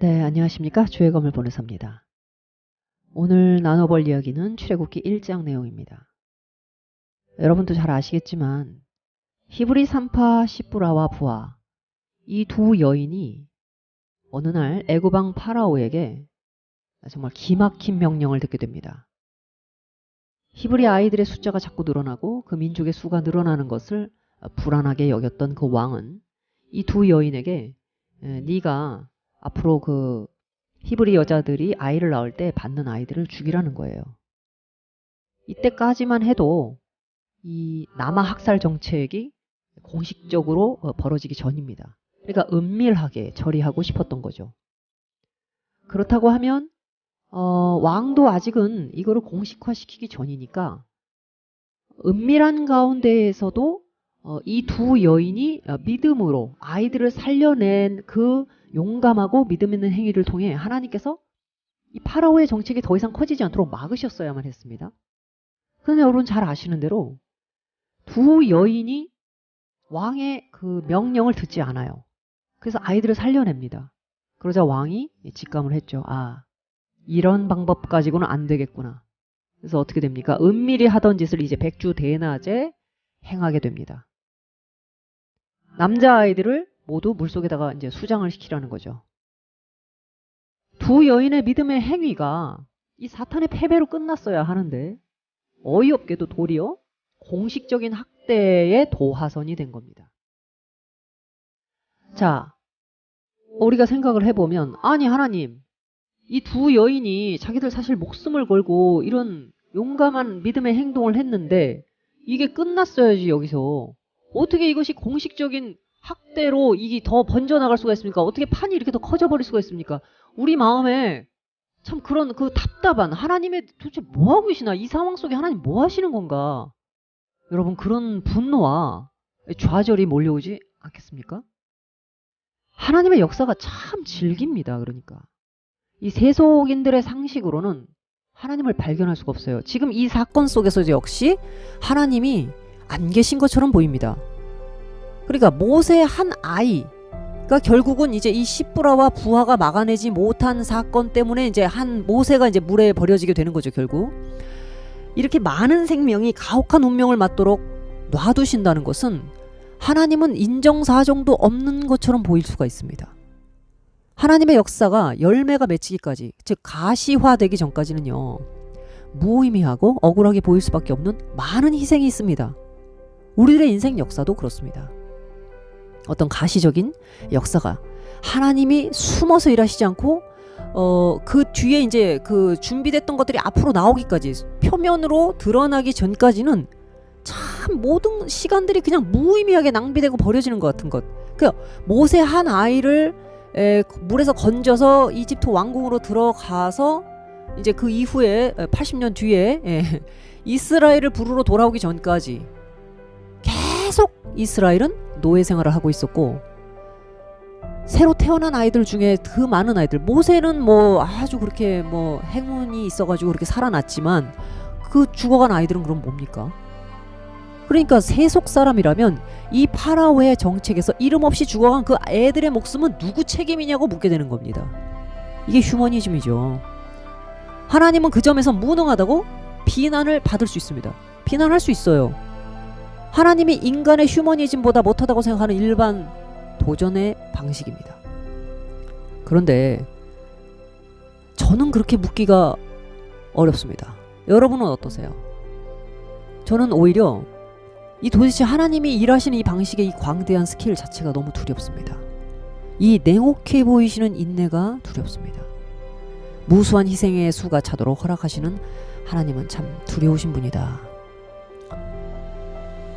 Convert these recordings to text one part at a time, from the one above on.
네, 안녕하십니까. 주혜검을 보내서입니다. 오늘 나눠볼 이야기는 출애굽기 1장 내용입니다. 여러분도 잘 아시겠지만 히브리 산파 시브라와 부하 이 두 여인이 어느 날 애굽왕 파라오에게 정말 기막힌 명령을 듣게 됩니다. 히브리 아이들의 숫자가 자꾸 늘어나고 그 민족의 수가 늘어나는 것을 불안하게 여겼던 그 왕은 이 두 여인에게 에, 네가 앞으로 그 히브리 여자들이 아이를 낳을 때 받는 아이들을 죽이라는 거예요. 이때까지만 해도 이 남아 학살 정책이 공식적으로 어, 벌어지기 전입니다. 그러니까 은밀하게 처리하고 싶었던 거죠. 그렇다고 하면 어, 왕도 아직은 이거를 공식화시키기 전이니까 은밀한 가운데에서도 어, 이 두 여인이 어, 믿음으로 아이들을 살려낸 그 용감하고 믿음 있는 행위를 통해 하나님께서 이 파라오의 정책이 더 이상 커지지 않도록 막으셨어야만 했습니다. 그런데 여러분 잘 아시는 대로 두 여인이 왕의 그 명령을 듣지 않아요. 그래서 아이들을 살려냅니다. 그러자 왕이 직감을 했죠. 아, 이런 방법 가지고는 안 되겠구나. 그래서 어떻게 됩니까? 은밀히 하던 짓을 이제 백주 대낮에 행하게 됩니다. 남자 아이들을 모두 물속에다가 이제 수장을 시키라는 거죠. 두 여인의 믿음의 행위가 이 사탄의 패배로 끝났어야 하는데 어이없게도 도리어 공식적인 학대의 도화선이 된 겁니다. 자, 우리가 생각을 해보면 아니 하나님 이 두 여인이 자기들 사실 목숨을 걸고 이런 용감한 믿음의 행동을 했는데 이게 끝났어야지 여기서 어떻게 이것이 공식적인 학대로 이게 더 번져나갈 수가 있습니까? 어떻게 판이 이렇게 더 커져버릴 수가 있습니까? 우리 마음에 참 그런 그 답답한 하나님의 도대체 뭐 하고 계시나? 이 상황 속에 하나님 뭐 하시는 건가? 여러분 그런 분노와 좌절이 몰려오지 않겠습니까? 하나님의 역사가 참 질깁니다. 그러니까 이 세속인들의 상식으로는 하나님을 발견할 수가 없어요. 지금 이 사건 속에서 역시 하나님이 안 계신 것처럼 보입니다. 그러니까 모세 한 아이가 결국은 이제 이 시브라와 부하가 막아내지 못한 사건 때문에 이제 한 모세가 이제 물에 버려지게 되는 거죠, 결국. 이렇게 많은 생명이 가혹한 운명을 맞도록 놔두신다는 것은 하나님은 인정사정도 없는 것처럼 보일 수가 있습니다. 하나님의 역사가 열매가 맺히기까지, 즉 가시화되기 전까지는요. 무의미하고 억울하게 보일 수밖에 없는 많은 희생이 있습니다. 우리들의 인생 역사도 그렇습니다. 어떤 가시적인 역사가 하나님이 숨어서 일하시지 않고 어, 그 뒤에 이제 그 준비됐던 것들이 앞으로 나오기까지 표면으로 드러나기 전까지는 참 모든 시간들이 그냥 무의미하게 낭비되고 버려지는 것 같은 것. 그 모세 한 아이를 에, 물에서 건져서 이집트 왕궁으로 들어가서 이제 그 이후에 80년 뒤에 예, 이스라엘을 부르러 돌아오기 전까지 계속 이스라엘은 노예 생활을 하고 있었고 새로 태어난 아이들 중에 그 많은 아이들 모세는 뭐 아주 그렇게 뭐 행운이 있어가지고 그렇게 살아났지만 그 죽어간 아이들은 그럼 뭡니까? 그러니까 세속 사람이라면 이 파라오의 정책에서 이름 없이 죽어간 그 애들의 목숨은 누구 책임이냐고 묻게 되는 겁니다. 이게 휴머니즘이죠. 하나님은 그 점에서 무능하다고 비난을 받을 수 있습니다. 비난할 수 있어요. 하나님이 인간의 휴머니즘보다 못하다고 생각하는 일반 도전의 방식입니다. 그런데 저는 그렇게 묻기가 어렵습니다. 여러분은 어떠세요? 저는 오히려 이 도대체 하나님이 일하시는 이 방식의 이 광대한 스케일 자체가 너무 두렵습니다. 이 냉혹해 보이시는 인내가 두렵습니다. 무수한 희생의 수가 차도록 허락하시는 하나님은 참 두려우신 분이다.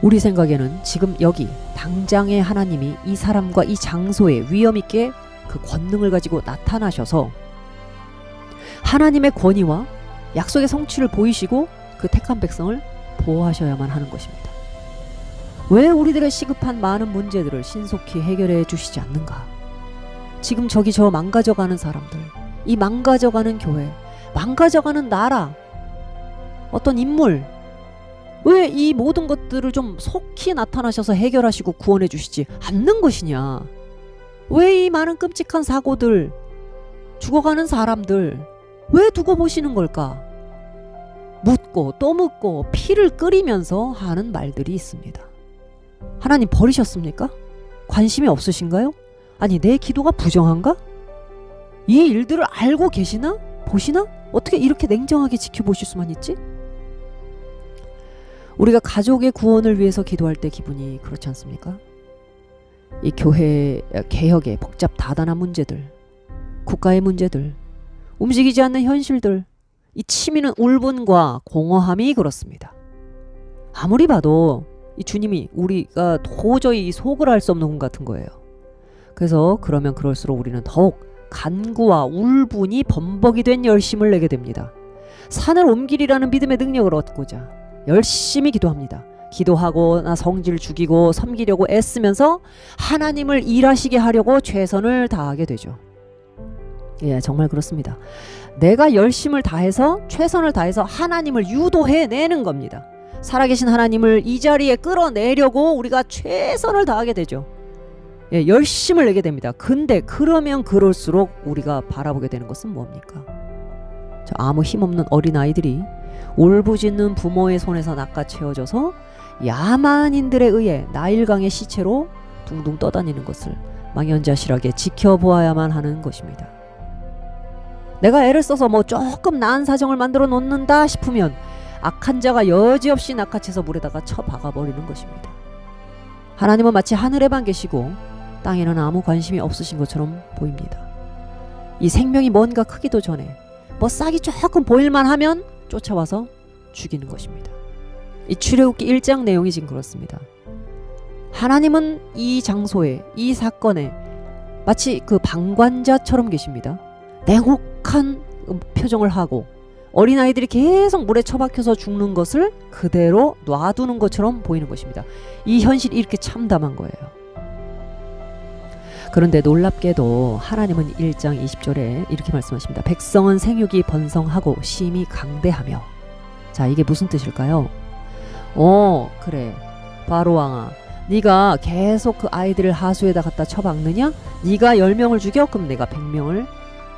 우리 생각에는 지금 여기 당장의 하나님이 이 사람과 이 장소에 위험 있게 그 권능을 가지고 나타나셔서 하나님의 권위와 약속의 성취를 보이시고 그 택한 백성을 보호하셔야만 하는 것입니다. 왜 우리들의 시급한 많은 문제들을 신속히 해결해 주시지 않는가? 지금 저기 저 망가져가는 사람들, 이 망가져가는 교회, 망가져가는 나라, 어떤 인물, 왜 이 모든 것들을 좀 속히 나타나셔서 해결하시고 구원해 주시지 않는 것이냐? 왜 이 많은 끔찍한 사고들, 죽어가는 사람들 왜 두고 보시는 걸까? 묻고 또 묻고 피를 끓이면서 하는 말들이 있습니다. 하나님 버리셨습니까? 관심이 없으신가요? 아니 내 기도가 부정한가? 이 일들을 알고 계시나? 보시나? 어떻게 이렇게 냉정하게 지켜보실 수만 있지? 우리가 가족의 구원을 위해서 기도할 때 기분이 그렇지 않습니까? 이 교회 개혁의 복잡 다단한 문제들, 국가의 문제들, 움직이지 않는 현실들, 이 치미는 울분과 공허함이 그렇습니다. 아무리 봐도 이 주님이 우리가 도저히 속을 알 수 없는 분 같은 거예요. 그래서 그러면 그럴수록 우리는 더욱 간구와 울분이 범벅이 된 열심을 내게 됩니다. 산을 옮기리라는 믿음의 능력을 얻고자 열심히 기도합니다. 기도하고 나 성질 죽이고 섬기려고 애쓰면서 하나님을 일하시게 하려고 최선을 다하게 되죠. 예, 정말 그렇습니다. 내가 열심을 다해서 최선을 다해서 하나님을 유도해 내는 겁니다. 살아계신 하나님을 이 자리에 끌어내려고 우리가 최선을 다하게 되죠. 예, 열심을 내게 됩니다. 근데 그러면 그럴수록 우리가 바라보게 되는 것은 뭡니까? 저 아무 힘없는 어린 아이들이 울부짖는 부모의 손에서 낚아채워져서 야만인들에 의해 나일강의 시체로 둥둥 떠다니는 것을 망연자실하게 지켜보아야만 하는 것입니다. 내가 애를 써서 뭐 조금 나은 사정을 만들어 놓는다 싶으면 악한 자가 여지없이 낚아채서 물에다가 쳐박아 버리는 것입니다. 하나님은 마치 하늘에만 계시고 땅에는 아무 관심이 없으신 것처럼 보입니다. 이 생명이 뭔가 크기도 전에 뭐 싹이 조금 보일만 하면 쫓아와서 죽이는 것입니다. 이 출애굽기 1장 내용이 지금 그렇습니다. 하나님은 이 장소에 이 사건에 마치 그 방관자처럼 계십니다. 냉혹한 표정을 하고 어린아이들이 계속 물에 처박혀서 죽는 것을 그대로 놔두는 것처럼 보이는 것입니다. 이 현실이 이렇게 참담한 거예요. 그런데 놀랍게도 하나님은 1장 20절에 이렇게 말씀하십니다. 백성은 생육이 번성하고 심히 강대하며 자 이게 무슨 뜻일까요? 어 그래 바로 왕아 네가 계속 그 아이들을 하수에다 갖다 처박느냐? 네가 10명을 죽여 그럼 내가 100명을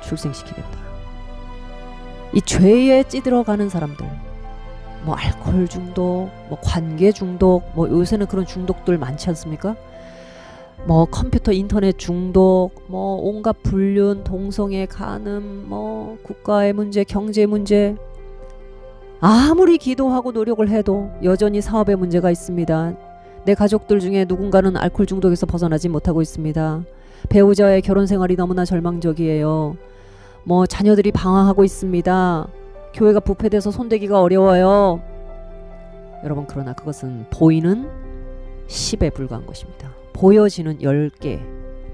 출생시키겠다. 이 죄에 찌들어가는 사람들 뭐 알코올 중독, 뭐 관계 중독, 뭐 요새는 그런 중독들 많지 않습니까? 뭐 컴퓨터 인터넷 중독, 뭐 온갖 불륜, 동성애 간음, 뭐 국가의 문제, 경제 문제 아무리 기도하고 노력을 해도 여전히 사업에 문제가 있습니다. 내 가족들 중에 누군가는 알코올 중독에서 벗어나지 못하고 있습니다. 배우자의 결혼 생활이 너무나 절망적이에요. 뭐 자녀들이 방황하고 있습니다. 교회가 부패돼서 손대기가 어려워요. 여러분 그러나 그것은 보이는 10에 불과한 것입니다. 보여지는 10개.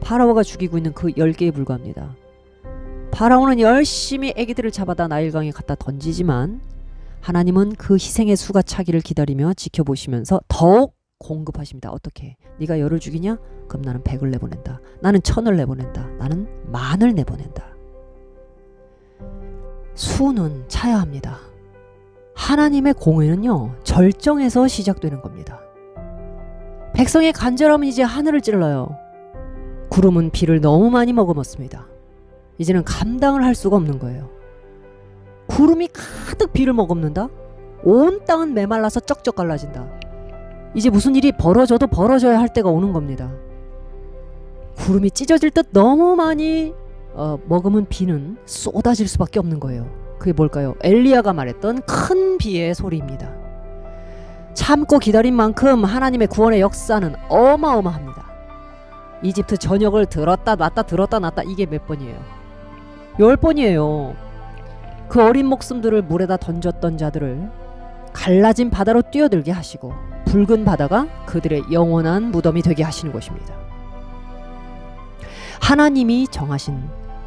파라오가 죽이고 있는 그 10개에 불과합니다. 파라오는 열심히 아기들을 잡아다 나일강에 갖다 던지지만 하나님은 그 희생의 수가 차기를 기다리며 지켜보시면서 더욱 공급하십니다. 어떻게? 네가 열을 죽이냐? 그럼 나는 백을 내보낸다. 나는 천을 내보낸다. 나는 만을 내보낸다. 수는 차야 합니다. 하나님의 공의는요, 절정에서 시작되는 겁니다. 백성의 간절함은 이제 하늘을 찔러요. 구름은 비를 너무 많이 머금었습니다. 이제는 감당을 할 수가 없는 거예요. 구름이 가득 비를 머금는다? 온 땅은 메말라서 쩍쩍 갈라진다. 이제 무슨 일이 벌어져도 벌어져야 할 때가 오는 겁니다. 구름이 찢어질 듯 너무 많이 어, 머금은 비는 쏟아질 수밖에 없는 거예요. 그게 뭘까요? 엘리야가 말했던 큰 비의 소리입니다. 참고 기다린 만큼 하나님의 구원의 역사는 어마어마합니다. 이집트 전역을 들었다 놨다 들었다 놨다 이게 몇 번이에요? 열 번이에요. 그 어린 목숨들을 물에다 던졌던 자들을 갈라진 바다로 뛰어들게 하시고 붉은 바다가 그들의 영원한 무덤이 되게 하시는 것입니다. 하나님이 정하신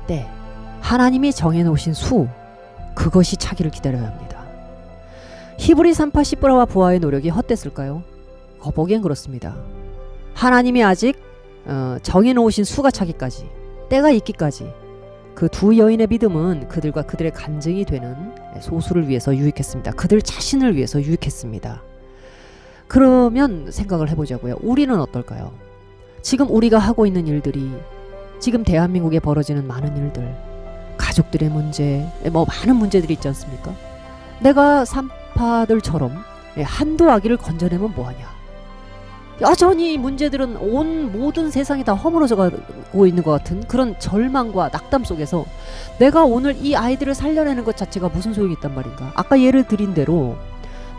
때, 하나님이 정해놓으신 수, 그것이 차기를 기다려야 합니다. 히브리 산파 시브라와 부하의 노력이 헛됐을까요? 거보기엔 그렇습니다. 하나님이 아직 어, 정해놓으신 수가 차기까지, 때가 있기까지 그 두 여인의 믿음은 그들과 그들의 간증이 되는 소수를 위해서 유익했습니다. 그들 자신을 위해서 유익했습니다. 그러면 생각을 해보자고요. 우리는 어떨까요? 지금 우리가 하고 있는 일들이 지금 대한민국에 벌어지는 많은 일들 가족들의 문제, 뭐 많은 문제들이 있지 않습니까? 내가 산파들처럼 예, 한두 아기를 건져내면 뭐하냐? 여전히 이 문제들은 온 모든 세상이 다 허물어져 가고 있는 것 같은 그런 절망과 낙담 속에서 내가 오늘 이 아이들을 살려내는 것 자체가 무슨 소용이 있단 말인가? 아까 예를 드린 대로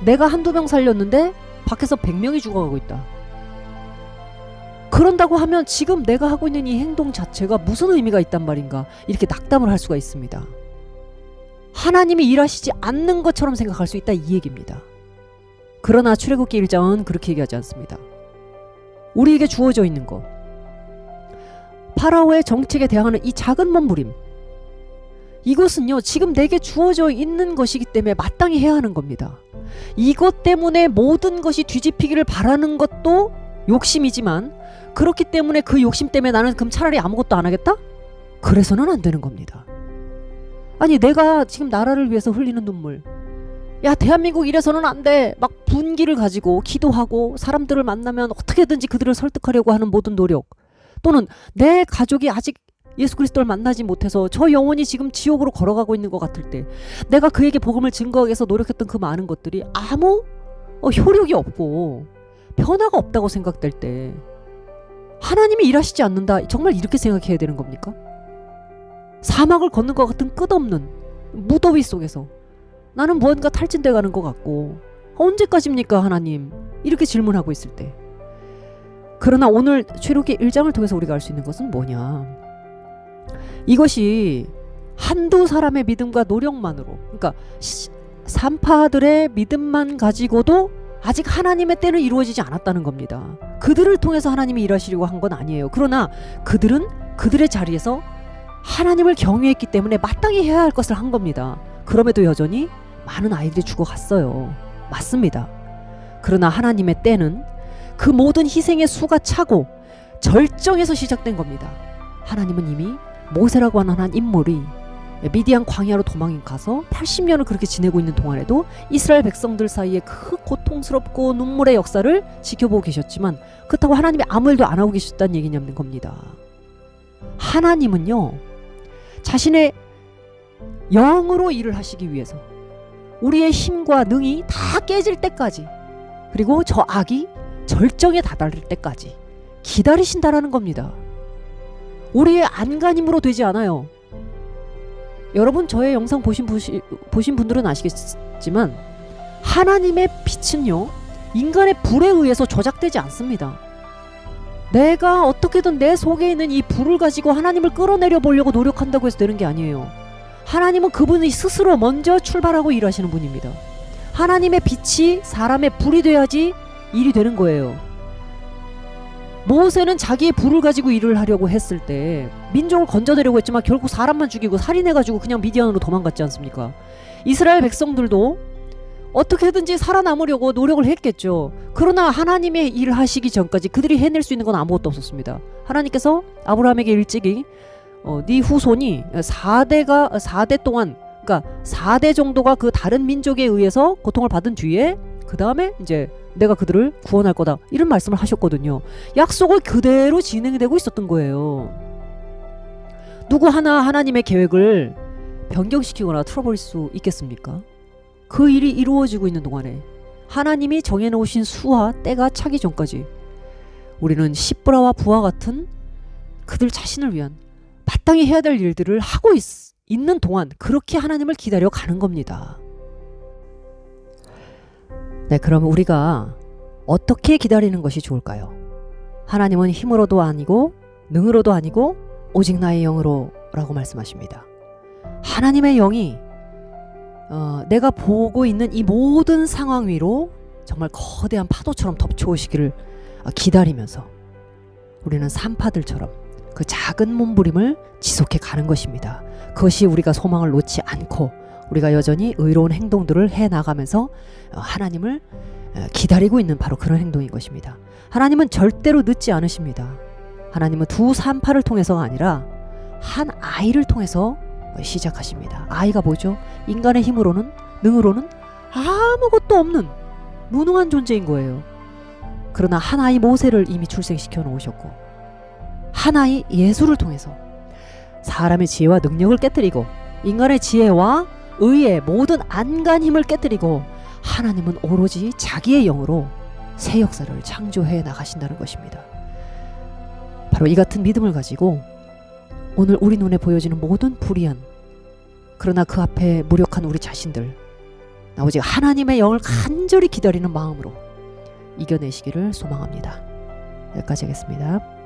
내가 한두 명 살렸는데 밖에서 100명이 죽어가고 있다. 그런다고 하면 지금 내가 하고 있는 이 행동 자체가 무슨 의미가 있단 말인가? 이렇게 낙담을 할 수가 있습니다. 하나님이 일하시지 않는 것처럼 생각할 수 있다 이 얘기입니다. 그러나 출애굽기 1장은 그렇게 얘기하지 않습니다. 우리에게 주어져 있는 것 파라오의 정책에 대항하는 이 작은 몸부림 이것은요 지금 내게 주어져 있는 것이기 때문에 마땅히 해야 하는 겁니다. 이것 때문에 모든 것이 뒤집히기를 바라는 것도 욕심이지만 그렇기 때문에 그 욕심 때문에 나는 그럼 차라리 아무것도 안 하겠다? 그래서는 안 되는 겁니다. 아니 내가 지금 나라를 위해서 흘리는 눈물. 야 대한민국 이래서는 안 돼. 막 분기를 가지고 기도하고 사람들을 만나면 어떻게든지 그들을 설득하려고 하는 모든 노력. 또는 내 가족이 아직 예수 그리스도를 만나지 못해서 저 영혼이 지금 지옥으로 걸어가고 있는 것 같을 때 내가 그에게 복음을 증거하기 위해서 노력했던 그 많은 것들이 아무 어, 효력이 없고 변화가 없다고 생각될 때 하나님이 일하시지 않는다. 정말 이렇게 생각해야 되는 겁니까? 사막을 걷는 것 같은 끝없는 무더위 속에서 나는 무언가 탈진돼 가는 것 같고 언제까지입니까 하나님 이렇게 질문하고 있을 때 그러나 오늘 최록의 1장을 통해서 우리가 알 수 있는 것은 뭐냐 이것이 한두 사람의 믿음과 노력만으로 그러니까 시- 산파들의 믿음만 가지고도 아직 하나님의 때는 이루어지지 않았다는 겁니다. 그들을 통해서 하나님이 일하시려고 한 건 아니에요. 그러나 그들은 그들의 자리에서 하나님을 경외했기 때문에 마땅히 해야 할 것을 한 겁니다. 그럼에도 여전히 많은 아이들이 죽어갔어요. 맞습니다. 그러나 하나님의 때는 그 모든 희생의 수가 차고 절정에서 시작된 겁니다. 하나님은 이미 모세라고 하는 한 인물이 미디안 광야로 도망 가서 80년을 그렇게 지내고 있는 동안에도 이스라엘 백성들 사이에 그 고통스럽고 눈물의 역사를 지켜보고 계셨지만 그렇다고 하나님이 아무 일도 안 하고 계셨다는 얘기냐는 겁니다. 하나님은요 자신의 영으로 일을 하시기 위해서 우리의 힘과 능이 다 깨질 때까지 그리고 저 악이 절정에 다다를 때까지 기다리신다라는 겁니다. 우리의 안간힘으로 되지 않아요. 여러분 저의 영상 보신, 부시, 보신 분들은 아시겠지만 하나님의 빛은요 인간의 불에 의해서 조작되지 않습니다. 내가 어떻게든 내 속에 있는 이 불을 가지고 하나님을 끌어내려 보려고 노력한다고 해서 되는 게 아니에요. 하나님은 그분이 스스로 먼저 출발하고 일하시는 분입니다. 하나님의 빛이 사람의 불이 돼야지 일이 되는 거예요. 모세는 자기의 불을 가지고 일을 하려고 했을 때 민족을 건져내려고 했지만 결국 사람만 죽이고 살인해가지고 그냥 미디안으로 도망갔지 않습니까? 이스라엘 백성들도 어떻게든지 살아남으려고 노력을 했겠죠. 그러나 하나님의 일을 하시기 전까지 그들이 해낼 수 있는 건 아무것도 없었습니다. 하나님께서 아브라함에게 일찍이 어, 네 후손이 4대가 4대 동안 그러니까 4대 정도가 그 다른 민족에 의해서 고통을 받은 뒤에 그 다음에 이제 내가 그들을 구원할 거다 이런 말씀을 하셨거든요. 약속을 그대로 진행되고 있었던 거예요. 누구 하나 하나님의 계획을 변경시키거나 틀어버릴 수 있겠습니까? 그 일이 이루어지고 있는 동안에 하나님이 정해놓으신 수와 때가 차기 전까지 우리는 시브라와 부와 같은 그들 자신을 위한 마땅히 해야 될 일들을 하고 있, 있는 동안 그렇게 하나님을 기다려 가는 겁니다. 네, 그럼 우리가 어떻게 기다리는 것이 좋을까요? 하나님은 힘으로도 아니고 능으로도 아니고 오직 나의 영으로라고 말씀하십니다. 하나님의 영이 어, 내가 보고 있는 이 모든 상황 위로 정말 거대한 파도처럼 덮쳐오시기를 어, 기다리면서 우리는 산파들처럼 그 작은 몸부림을 지속해 가는 것입니다. 그것이 우리가 소망을 놓지 않고 우리가 여전히 의로운 행동들을 해 나가면서 어, 하나님을 어, 기다리고 있는 바로 그런 행동인 것입니다. 하나님은 절대로 늦지 않으십니다. 하나님은 두 산파를 통해서가 아니라 한 아이를 통해서 시작하십니다. 아이가 뭐죠? 인간의 힘으로는 능으로는 아무것도 없는 무능한 존재인 거예요. 그러나 한 아이 모세를 이미 출생시켜 놓으셨고 한 아이 예수를 통해서 사람의 지혜와 능력을 깨뜨리고 인간의 지혜와 의의 모든 안간 힘을 깨뜨리고 하나님은 오로지 자기의 영으로 새 역사를 창조해 나가신다는 것입니다. 바로 이 같은 믿음을 가지고 오늘 우리 눈에 보여지는 모든 불의한 그러나 그 앞에 무력한 우리 자신들 나 오직 하나님의 영을 간절히 기다리는 마음으로 이겨내시기를 소망합니다. 여기까지 하겠습니다.